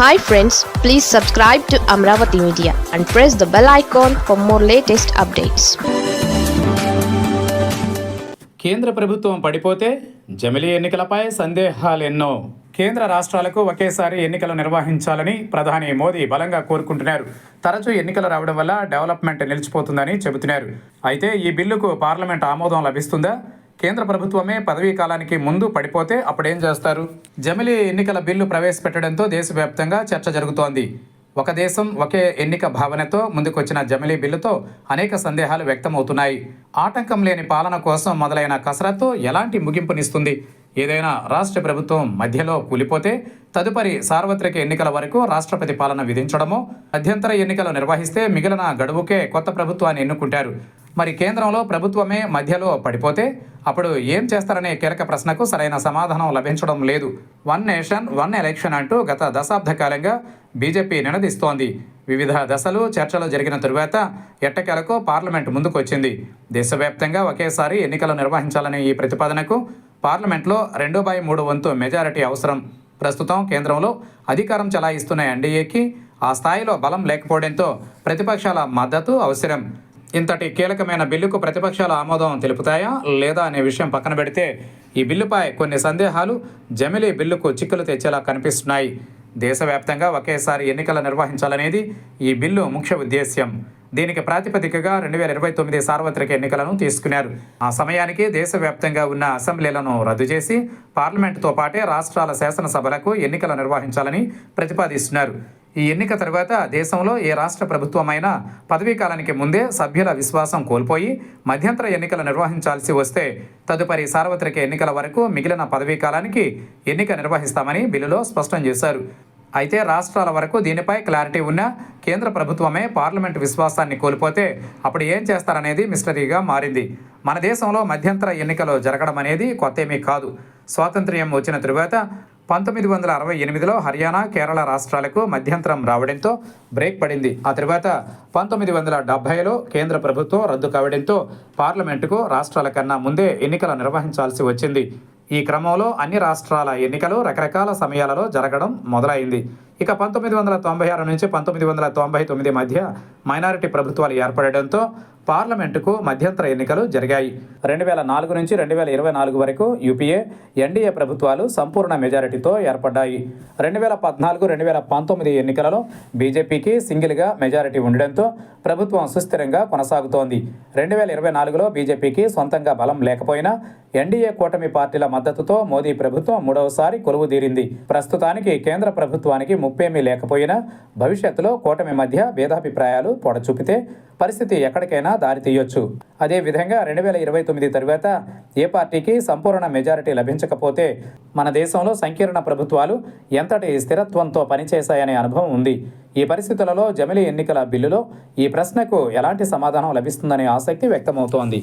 Hi friends please subscribe to Amaravati media and press the bell icon for more latest updates కేంద్ర ప్రభుత్వం పడిపోతే జమిలీ ఎన్నికలపై సందేహాలు ఎన్నో. కేంద్ర రాష్ట్రాలకు ఒకేసారి ఎన్నికలు నిర్వహించాలని ప్రధాని మోదీ బలంగా కోరుకుంటున్నారు. తరచూ ఎన్నికలు రావడం వల్ల డెవలప్మెంట్ నిలిచిపోతుందని చెబుతున్నారు. అయితే ఈ బిల్లుకు పార్లమెంట్ ఆమోదం లభిస్తుందా? కేంద్ర ప్రభుత్వమే పదవీ కాలానికి ముందు పడిపోతే అప్పుడేం చేస్తారు? జమిలి ఎన్నికల బిల్లు ప్రవేశపెట్టడంతో దేశవ్యాప్తంగా చర్చ జరుగుతోంది. ఒక దేశం ఒకే ఎన్నిక భావనతో ముందుకొచ్చిన జమిలీ బిల్లుతో అనేక సందేహాలు వ్యక్తమవుతున్నాయి. ఆటంకం లేని పాలన కోసం మొదలైన కసరత్తు ఎలాంటి ముగింపునిస్తుంది? ఏదైనా రాష్ట్ర ప్రభుత్వం మధ్యలో కూలిపోతే తదుపరి సార్వత్రిక ఎన్నికల వరకు రాష్ట్రపతి పాలన విధించడమో మధ్యంతర ఎన్నికలు నిర్వహిస్తే మిగిలిన గడువుకే కొత్త ప్రభుత్వాన్ని ఎన్నుకుంటారు. మరి కేంద్రంలో ప్రభుత్వమే మధ్యలో పడిపోతే అప్పుడు ఏం చేస్తారనే కీలక ప్రశ్నకు సరైన సమాధానం లభించడం లేదు. వన్ నేషన్ వన్ ఎలక్షన్ అంటూ గత దశాబ్ద కాలంగా బీజేపీ నినదిస్తోంది. వివిధ దశలు చర్చలు జరిగిన తరువాత ఎట్టకేలకు పార్లమెంట్ ముందుకొచ్చింది. దేశవ్యాప్తంగా ఒకేసారి ఎన్నికలు నిర్వహించాలనే ఈ ప్రతిపాదనకు పార్లమెంట్లో రెండు బై మూడు వంతు మెజారిటీ అవసరం. ప్రస్తుతం కేంద్రంలో అధికారం చలాయిస్తున్న ఎన్డీఏకి ఆ స్థాయిలో బలం లేకపోవడంతో ప్రతిపక్షాల మద్దతు అవసరం. ఇంతటి కీలకమైన బిల్లుకు ప్రతిపక్షాల ఆమోదం తెలుపుతాయా లేదా అనే విషయం పక్కన పెడితే ఈ బిల్లుపై కొన్ని సందేహాలు జమిలీ బిల్లుకు చిక్కులు తెచ్చేలా కనిపిస్తున్నాయి. దేశవ్యాప్తంగా ఒకేసారి ఎన్నికలు నిర్వహించాలనేది ఈ బిల్లు ముఖ్య ఉద్దేశ్యం. దీనికి ప్రాతిపదికగా రెండు వేల ఇరవై తొమ్మిది సార్వత్రిక ఎన్నికలను తీసుకున్నారు. ఆ సమయానికి దేశవ్యాప్తంగా ఉన్న అసెంబ్లీలను రద్దు చేసి పార్లమెంటుతో పాటే రాష్ట్రాల శాసనసభలకు ఎన్నికలు నిర్వహించాలని ప్రతిపాదిస్తున్నారు. ఈ ఎన్నిక తర్వాత దేశంలో ఏ రాష్ట్ర ప్రభుత్వమైనా పదవీ కాలానికి ముందే సభ్యుల విశ్వాసం కోల్పోయి మధ్యంతర ఎన్నికలు నిర్వహించాల్సి వస్తే తదుపరి సార్వత్రిక ఎన్నికల వరకు మిగిలిన పదవీ కాలానికి ఎన్నిక నిర్వహిస్తామని బిల్లులో స్పష్టం చేశారు. అయితే రాష్ట్రాల వరకు దీనిపై క్లారిటీ ఉన్న కేంద్ర ప్రభుత్వమే పార్లమెంట్ విశ్వాసాన్ని కోల్పోతే అప్పుడు ఏం చేస్తారనేది మిస్టరీగా మారింది. మన దేశంలో మధ్యంతర ఎన్నికలు జరగడం అనేది కొత్తేమీ కాదు. స్వాతంత్ర్యం వచ్చిన తరువాత పంతొమ్మిది వందల అరవై ఎనిమిదిలో హర్యానా కేరళ రాష్ట్రాలకు మధ్యంతరం రావడంతో బ్రేక్ పడింది. ఆ తర్వాత పంతొమ్మిది వందల డెబ్బైలో కేంద్ర ప్రభుత్వం రద్దు కావడంతో పార్లమెంటుకు రాష్ట్రాల కన్నా ముందే ఎన్నికలు నిర్వహించాల్సి వచ్చింది. ఈ క్రమంలో అన్ని రాష్ట్రాల ఎన్నికలు రకరకాల సమయాలలో జరగడం మొదలైంది. ఇక పంతొమ్మిది వందల తొంభై ఆరు నుంచి పంతొమ్మిది వందల తొంభై తొమ్మిది మధ్య మైనారిటీ ప్రభుత్వాలు ఏర్పడడంతో పార్లమెంటుకు మధ్యంతర ఎన్నికలు జరిగాయి. రెండు వేల నాలుగు నుంచి రెండు వేల ఇరవై నాలుగు వరకు యూపీఏ ఎన్డీఏ ప్రభుత్వాలు సంపూర్ణ మెజారిటీతో ఏర్పడ్డాయి. రెండు వేల పద్నాలుగు రెండు వేల పంతొమ్మిది ఎన్నికలలో బీజేపీకి సింగిల్గా మెజారిటీ ఉండడంతో ప్రభుత్వం సుస్థిరంగా కొనసాగుతోంది. రెండు వేల ఇరవై నాలుగులో బీజేపీకి సొంతంగా బలం లేకపోయినా ఎన్డీఏ కూటమి పార్టీల మద్దతుతో మోదీ ప్రభుత్వం మూడవసారి కొలువుదీరింది. ప్రస్తుతానికి కేంద్ర ప్రభుత్వానికి ముప్పేమీ లేకపోయినా భవిష్యత్తులో కూటమి మధ్య భేదాభిప్రాయాలు పొడచూపితే పరిస్థితి ఎక్కడికైనా దారి తీయొచ్చు. అదేవిధంగా రెండు వేల ఇరవై తొమ్మిది తరువాత ఏ పార్టీకి సంపూర్ణ మెజారిటీ లభించకపోతే మన దేశంలో సంకీర్ణ ప్రభుత్వాలు ఎంతటి స్థిరత్వంతో పనిచేశాయనే అనుభవం ఉంది. ఈ పరిస్థితులలో జమిలీ ఎన్నికల బిల్లులో ఈ ప్రశ్నకు ఎలాంటి సమాధానం లభిస్తుందనే ఆసక్తి వ్యక్తమవుతోంది.